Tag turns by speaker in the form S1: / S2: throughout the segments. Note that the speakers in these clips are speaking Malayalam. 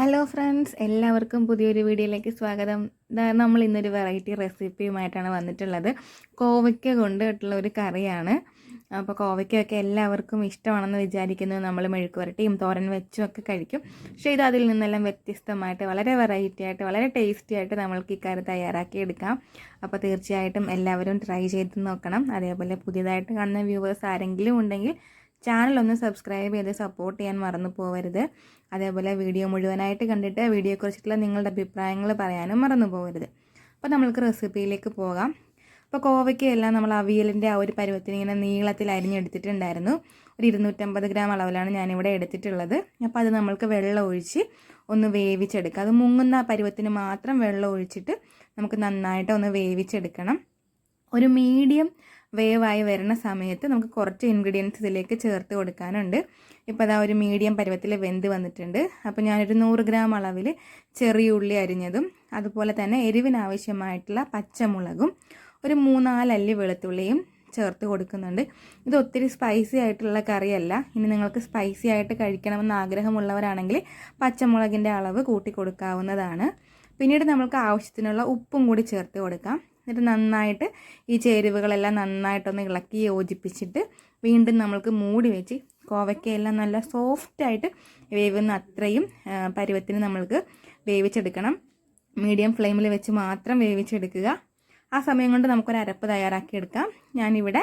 S1: ഹലോ ഫ്രണ്ട്സ് എല്ലാവർക്കും പുതിയൊരു വീഡിയോയിലേക്ക് സ്വാഗതം. നമ്മൾ ഇന്നൊരു വെറൈറ്റി റെസിപ്പിയുമായിട്ടാണ് വന്നിട്ടുള്ളത്. കോവയ്ക്ക കൊണ്ടിട്ടുള്ള ഒരു കറിയാണ്. അപ്പോൾ കോവയ്ക്കൊക്കെ എല്ലാവർക്കും ഇഷ്ടമാണെന്ന് വിചാരിക്കുന്നു. നമ്മൾ മെഴുക്ക് വരട്ടിയും തോരൻ വെച്ചും ഒക്കെ കഴിക്കും. പക്ഷേ ഇത് അതിൽ നിന്നെല്ലാം വ്യത്യസ്തമായിട്ട് വളരെ വെറൈറ്റി ആയിട്ട് വളരെ ടേസ്റ്റി ആയിട്ട് നമ്മൾക്ക് ഈ കറി തയ്യാറാക്കി എടുക്കാം അപ്പോൾ തീർച്ചയായിട്ടും എല്ലാവരും ട്രൈ ചെയ്ത് നോക്കണം. അതേപോലെ പുതിയതായിട്ട് കാണുന്ന വ്യൂവേഴ്സ് ആരെങ്കിലും ഉണ്ടെങ്കിൽ ചാനൽ ഒന്ന് സബ്സ്ക്രൈബ് ചെയ്ത് സപ്പോർട്ട് ചെയ്യാൻ മറന്നു പോകരുത് അതേപോലെ വീഡിയോ മുഴുവനായിട്ട് കണ്ടിട്ട് വീഡിയോയെക്കുറിച്ചിട്ടുള്ള നിങ്ങളുടെ അഭിപ്രായങ്ങൾ പറയാനും മറന്നു പോകരുത് അപ്പോൾ നമ്മൾക്ക് റെസിപ്പിയിലേക്ക് പോകാം. അപ്പോൾ കോവയ്ക്കയെല്ലാം നമ്മൾ അവിയലിന്റെ ആ ഒരു പരുവത്തിന് ഇങ്ങനെ നീളത്തിൽ അരിഞ്ഞെടുത്തിട്ടുണ്ടായിരുന്നു. ഒരു ഇരുന്നൂറ്റമ്പത് ഗ്രാം അളവിലാണ് ഞാനിവിടെ എടുത്തിട്ടുള്ളത്. അപ്പോൾ അത് നമ്മൾക്ക് വെള്ളം ഒഴിച്ച് ഒന്ന് വേവിച്ചെടുക്കുക അത് മുങ്ങുന്ന പരുവത്തിന് മാത്രം വെള്ളം ഒഴിച്ചിട്ട് നമുക്ക് നന്നായിട്ട് ഒന്ന് വേവിച്ചെടുക്കണം. ഒരു മീഡിയം വേവായി വരുന്ന സമയത്ത് നമുക്ക് കുറച്ച് ഇൻഗ്രീഡിയൻസ് ഇതിലേക്ക് ചേർത്ത് കൊടുക്കാനുണ്ട്. ഇപ്പോൾ അതാ ഒരു മീഡിയം പരുവത്തിൽ വെന്ത് വന്നിട്ടുണ്ട്. അപ്പോൾ ഞാനൊരു നൂറ് ഗ്രാം അളവിൽ ചെറിയ ഉള്ളി അരിഞ്ഞതും അതുപോലെ തന്നെ എരിവിനാവശ്യമായിട്ടുള്ള പച്ചമുളകും ഒരു മൂന്നാലല്ലി വെളുത്തുള്ളിയും ചേർത്ത് കൊടുക്കുന്നുണ്ട്. ഇത് ഒത്തിരി സ്പൈസി ആയിട്ടുള്ള കറിയല്ല. ഇനി നിങ്ങൾക്ക് സ്പൈസി ആയിട്ട് കഴിക്കണമെന്ന് ആഗ്രഹമുള്ളവരാണെങ്കിൽ പച്ചമുളകിന്റെ അളവ് കൂട്ടി കൊടുക്കാവുന്നതാണ്. പിന്നീട് നമുക്ക് ആവശ്യത്തിനുള്ള ഉപ്പും കൂടി ചേർത്ത് കൊടുക്കാം. എന്നിട്ട് നന്നായിട്ട് ഈ ചേരുവകളെല്ലാം നന്നായിട്ടൊന്ന് ഇളക്കി യോജിപ്പിച്ചിട്ട് വീണ്ടും നമ്മൾക്ക് മൂടി വെച്ച് കോവയ്ക്കയെല്ലാം നല്ല സോഫ്റ്റായിട്ട് വേവുന്ന അത്രയും പരുവത്തിന് നമ്മൾക്ക് വേവിച്ചെടുക്കണം. മീഡിയം ഫ്ലെയിമിൽ വെച്ച് മാത്രം വേവിച്ചെടുക്കുക. ആ സമയം കൊണ്ട് നമുക്കൊരു അരപ്പ് തയ്യാറാക്കിയെടുക്കാം. ഞാനിവിടെ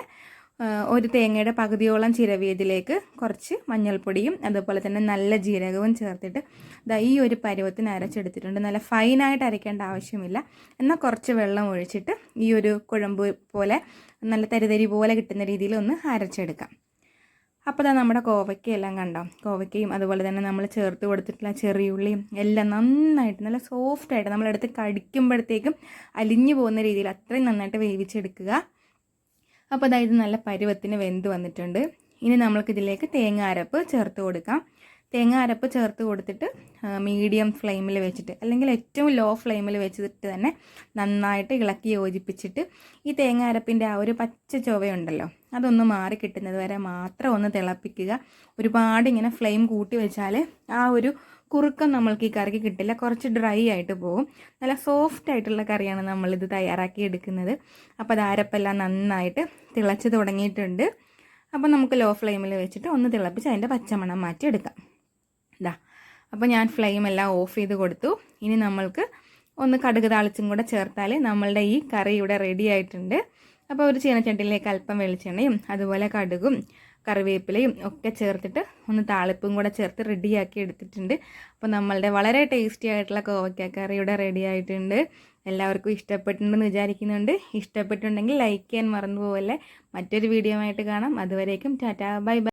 S1: ഒരു തേങ്ങയുടെ പകുതിയോളം ചിരവിയതിലേക്ക് കുറച്ച് മഞ്ഞൾപ്പൊടിയും അതുപോലെ തന്നെ നല്ല ജീരകവും ചേർത്തിട്ട് ഇതാ ഈ ഒരു പരുവത്തിന് അരച്ചെടുത്തിട്ടുണ്ട്. നല്ല ഫൈനായിട്ട് അരയ്ക്കേണ്ട ആവശ്യമില്ല. എന്നാൽ കുറച്ച് വെള്ളം ഒഴിച്ചിട്ട് ഈ ഒരു കുഴമ്പ് പോലെ നല്ല തരിതരി പോലെ കിട്ടുന്ന രീതിയിൽ ഒന്ന് അരച്ചെടുക്കാം. അപ്പോൾ തന്നെ നമ്മുടെ കോവയ്ക്കയെല്ലാം കണ്ടോ? കോവയ്ക്കയും അതുപോലെ തന്നെ നമ്മൾ ചേർത്ത് കൊടുത്തിട്ടുള്ള ചെറിയുള്ളിയും എല്ലാം നന്നായിട്ട് നല്ല സോഫ്റ്റായിട്ട് നമ്മളെടുത്ത് കടിക്കുമ്പോഴത്തേക്കും അലിഞ്ഞു പോകുന്ന രീതിയിൽ അത്രയും നന്നായിട്ട് വേവിച്ചെടുക്കുക. അപ്പോൾ അതായത് നല്ല പരുവത്തിന് വെന്ത് വന്നിട്ടുണ്ട്. ഇനി നമ്മൾക്കിതിലേക്ക് തേങ്ങ അരപ്പ് ചേർത്ത് കൊടുക്കാം. തേങ്ങ അരപ്പ് ചേർത്ത് കൊടുത്തിട്ട് മീഡിയം ഫ്ലെയിമിൽ വെച്ചിട്ട് അല്ലെങ്കിൽ ഏറ്റവും ലോ ഫ്ലെയിമിൽ വെച്ചിട്ട് തന്നെ നന്നായിട്ട് ഇളക്കി യോജിപ്പിച്ചിട്ട് ഈ തേങ്ങ അരപ്പിന്റെ ആ ഒരു പച്ച ചൊവയുണ്ടല്ലോ അതൊന്ന് മാറി കിട്ടുന്നത് വരെ മാത്രം ഒന്ന് തിളപ്പിക്കുക. ഒരുപാട് ഇങ്ങനെ ഫ്ലെയിം കൂട്ടി വെച്ചാൽ ആ ഒരു കുറുക്കം നമ്മൾക്ക് ഈ കറിക്ക് കിട്ടില്ല. കുറച്ച് ഡ്രൈ ആയിട്ട് പോകും നല്ല സോഫ്റ്റ് ആയിട്ടുള്ള കറിയാണ് നമ്മളിത് തയ്യാറാക്കി എടുക്കുന്നത്. അപ്പോൾ അത് അരപ്പെല്ലാം നന്നായിട്ട് തിളച്ച് തുടങ്ങിയിട്ടുണ്ട്. അപ്പോൾ നമുക്ക് ലോ ഫ്ലെയിമിൽ വെച്ചിട്ട് ഒന്ന് തിളപ്പിച്ച് അതിന്റെ പച്ചമണം മാറ്റി എടുക്കാം. ഇതാ അപ്പോൾ ഞാൻ ഫ്ലെയിം എല്ലാം ഓഫ് ചെയ്ത് കൊടുത്തു. ഇനി നമ്മൾക്ക് ഒന്ന് കടുക് താളിച്ചും കൂടെ ചേർത്താൽ നമ്മളുടെ ഈ കറി ഇവിടെ റെഡി ആയിട്ടുണ്ട്. അപ്പോൾ ഒരു ചീനച്ചട്ടിയിലേക്ക് അല്പം വെളിച്ചെണ്ണയും അതുപോലെ കടുകും കറിവേപ്പിലയും ഒക്കെ ചേർത്തിട്ട് ഒന്ന് താളിപ്പും കൂടെ ചേർത്ത് റെഡിയാക്കി എടുത്തിട്ടുണ്ട്. അപ്പോൾ നമ്മളുടെ വളരെ ടേസ്റ്റി ആയിട്ടുള്ള കോവയ്ക്ക കറി ഇവിടെ റെഡി ആയിട്ടുണ്ട്. എല്ലാവർക്കും ഇഷ്ടപ്പെട്ടിട്ടുണ്ടെന്ന് വിചാരിക്കുന്നുണ്ട്. ഇഷ്ടപ്പെട്ടിട്ടുണ്ടെങ്കിൽ ലൈക്ക് ചെയ്യാൻ മറന്നു പോവല്ലേ. മറ്റൊരു വീഡിയോ ആയിട്ട് കാണാം. അതുവരേക്കും ടാറ്റാ. Bye bye